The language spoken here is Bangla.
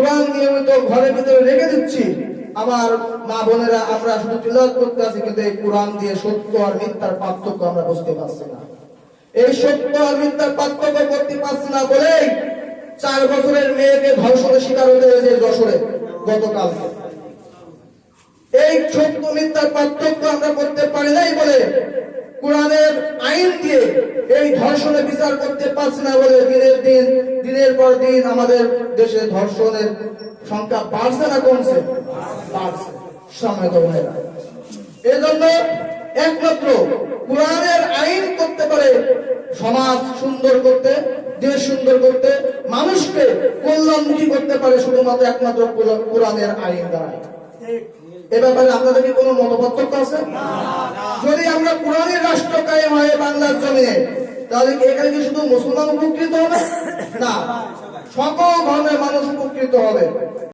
কোরআন নিয়মিত ঘরের ভিতরে রেখে দিচ্ছি। আমার মা বোনেরা, আমরা শুধু তিলাওয়াত করতে আছি, কিন্তু এই কোরআন দিয়ে সত্য আর মিথ্যার পার্থক্য আমরা বুঝতে পারছি না। এই সত্য আর মিথ্যার পার্থক্য করতে পারছি না বলেই চার বছরের মেয়েকে ধর্ষণের শিকার হতে হয়েছে যশোরে, গতকাল। এই সত্য, মিথ্যার পার্থক্য আমরা করতে পারি নাই বলে কোরআনের আইন দিয়ে এই ধর্ষণের বিচার করতে পারছে না বলে দিনের দিন, দিনের পর দিন আমাদের দেশে ধর্ষণের সংখ্যা বাড়ছে না কমছে? বাড়ছে। এজন্য একমাত্র কোরআনের আইন করতে পারে সমাজ সুন্দর করতে, দেশ সুন্দর করতে, মানুষকে কল্যাণমুখী করতে পারে শুধুমাত্র একমাত্র কোরআ- কোরআনের আইন দ্বারা এ ব্যাপারে আপনাদের কি কোনো মতপার্থক্য আছে? যদি আমরা কোরআনের রাষ্ট্র কায়েম হয় বাংলার জমিনে, তাহলে এখানে কি শুধু মুসলমান উপকৃত হবে? না, সকল ধর্মের মানুষ উপকৃত হবে।